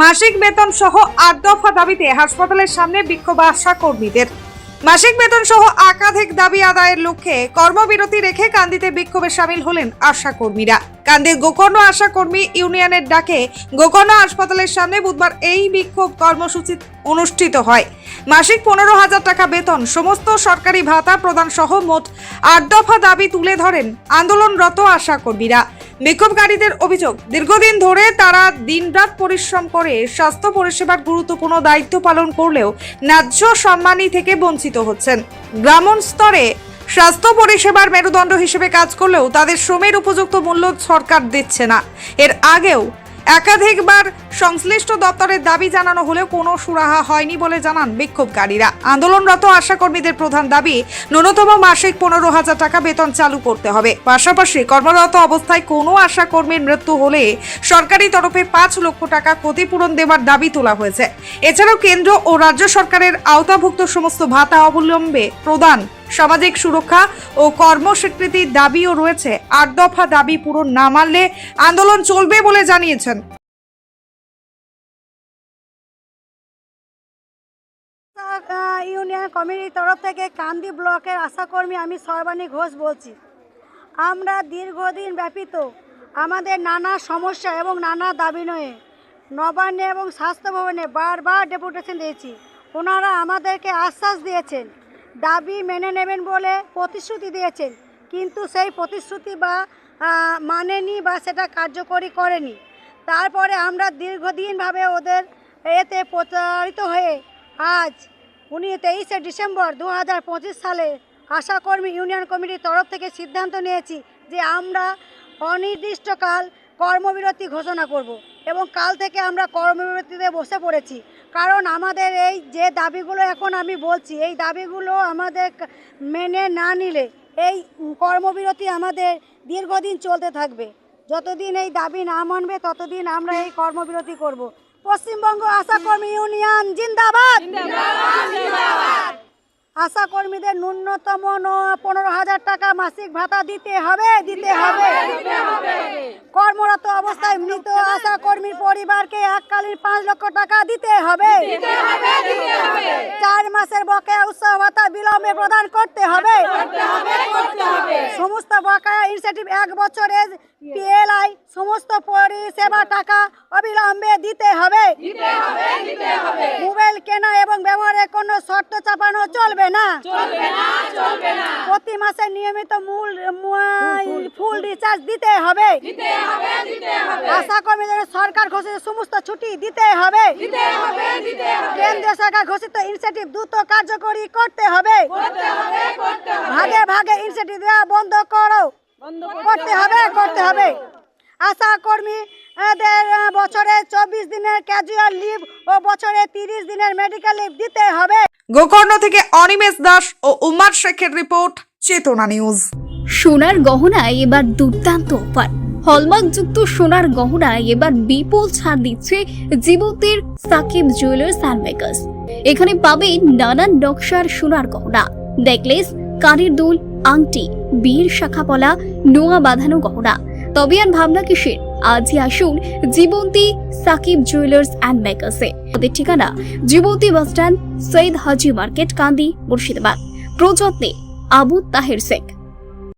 মাসিক বেতন সহ আট দফা দাবিতে হাসপাতালের সামনে বিক্ষোভ আশা কর্মীদের। মাসিক বেতন সহ একাধিক দাবি আদায়ের লক্ষ্যে কর্মবিরতি রেখে কান্দিতে বিক্ষোভে সামিল হলেন আশা কর্মীরা। কান্দির গোকর্ণ আশা কর্মী ইউনিয়নের ডাকে গোকর্ণ হাসপাতালের সামনে বুধবার এই বিক্ষোভ কর্মসূচি অনুষ্ঠিত হয়। মাসিক পনেরো হাজার টাকা বেতন, সমস্ত সরকারি ভাতা প্রদান সহ মোট আট দফা দাবি তুলে ধরেন আন্দোলনরত আশা কর্মীরা। বিক্ষোভকারীদের অভিযোগ। দীর্ঘদিন ধরে তারা দিনরাত পরিশ্রম করে স্বাস্থ্য পরিষেবার গুরুত্বপূর্ণ দায়িত্ব পালন করলেও ন্যায্য সম্মানী থেকে বঞ্চিত হচ্ছেন। গ্রামীণ স্তরে স্বাস্থ্য পরিষেবার মেরুদণ্ড হিসেবে কাজ করলেও তাদের শ্রমের উপযুক্ত মূল্য সরকার দিচ্ছে না। এর আগেও একাধিকবার সংশ্লিষ্ট দপ্তরের দাবি জানানো হলেও কোনো সুরাহা হয়নি বলে জানান বিক্ষোভকারীরা। আন্দোলনরত আশাকর্মীদের প্রধান দাবি, ন্যূনতম মাসিক পনেরো হাজার টাকা বেতন চালু করতে হবে। পাশাপাশি কর্মরত অবস্থায় কোনো আশাকর্মীর মৃত্যু হলে সরকারি তরফে পাঁচ লক্ষ টাকা ক্ষতিপূরণ দেওয়ার দাবি তোলা হয়েছে। এছাড়াও কেন্দ্র ও রাজ্য সরকারের আওতাভুক্ত সমস্ত ভাতা অবলম্বে প্রদান, সামাজিক সুরক্ষা ও কর্মস্বীকৃতির দাবিও রয়েছে। আট দফা দাবি পূরণ না মানলে আন্দোলন চলবে বলে জানিয়েছেন ইউনিয়ন কমিটির তরফ থেকে কান্দি ব্লকের আশাকর্মী আমি সর্বাণী ঘোষ বলছি। আমরা দীর্ঘদিন ব্যাপিত আমাদের নানা সমস্যা এবং নানা দাবি নয়ে নবান্নে এবং স্বাস্থ্য ভবনে বারবার ডেপুটেশন দিয়েছি। ওনারা আমাদেরকে আশ্বাস দিয়েছেন, দাবি মেনে নেবেন বলে প্রতিশ্রুতি দিয়েছেন, কিন্তু সেই প্রতিশ্রুতি বা মানেনি বা সেটা কার্যকরী করেনি। তারপরে আমরা দীর্ঘদিনভাবে ওদের এতে প্রচারিত হয়ে আজ উনি তেইশে ডিসেম্বর দু হাজার পঁচিশ সালে আশাকর্মী ইউনিয়ন কমিটির তরফ থেকে সিদ্ধান্ত নিয়েছি যে আমরা অনির্দিষ্টকাল কর্মবিরতি ঘোষণা করব এবং কাল থেকে আমরা কর্মবিরতিতে বসে পড়েছি। কারণ আমাদের এই যে দাবিগুলো এখন আমি বলছি, এই দাবিগুলো আমাদের মেনে না নিলে এই কর্মবিরতি আমাদের দীর্ঘদিন চলতে থাকবে। যতদিন এই দাবি না মানবে, ততদিন আমরা এই কর্মবিরতি করব। পশ্চিমবঙ্গ আশাকর্মী ইউনিয়ন জিন্দাবাদ। আশা কর্মীদের ন্যূনতম পনেরো হাজার টাকা মাসিক ভাতা দিতে হবে দিতে হবে। কর্মরত অবস্থায় মৃত আশা কর্মীর পরিবারকে এককালীন পাঁচ লক্ষ টাকা দিতে হবে। চার মাসের বকেয়া উৎসব ভাতা বিলম্বে প্রদান করতে হবে। সমস্ত বকায়া ইনসেন্টিভ এক বছরের পিএলআই সমস্ত পরিষেবা টাকা অবিলম্বে দিতে হবে মোবাইল কেনা এবং ব্যবহারের কোনো শর্ত চাপানো চলবে না। প্রতি মাসে নিয়মিত মূল ফুল রিচার্জ দিতে হবে। আশা কর্মীদের সরকার ঘোষিত সমস্ত ছুটি দিতে হবে। কেন্দ্রীয় সরকার ঘোষিত ইনসেন্টিভ দ্রুত কার্যকরী করতে হবে। ভাগে ভাগে ইনসেন্টিভ দেওয়া বন্ধ করো। করতে হবে। করতে হবে। আশা কর্মী এদের বছরে চব্বিশ দিনের ক্যাজুয়াল লিভ ও বছরে তিরিশ দিনের মেডিকেল লিভ দিতে হবে। গোকর্ণ থেকে অনিমেষ দাস ও উমার শেখের রিপোর্ট চেতনা নিউজ। সোনার গহনায় এবার দুর্দান্ত অফার। হলমার্কযুক্ত সোনার গহনায় এবার বিপুল ছাড় দিচ্ছে জীবতের সাকিব জুয়েলার্স অ্যান্ড মেকার্স এখানে পাবেন নানান নকশার সোনার গহনা। নেকলেস কানের দুল আংটি বীর শাখাপলা নোয়া বাঁধানো গহনা। তবে আর ভাবনা কিসের? আজই আসুন জীবন্তী সাকিব জুয়েলার্স অ্যান্ড মেকার্সে। ওদের ঠিকানা Jibanti bus stand, Syed Haji market, Kandi, Murshidabad. প্রযত্নে Abu Taher Sheikh.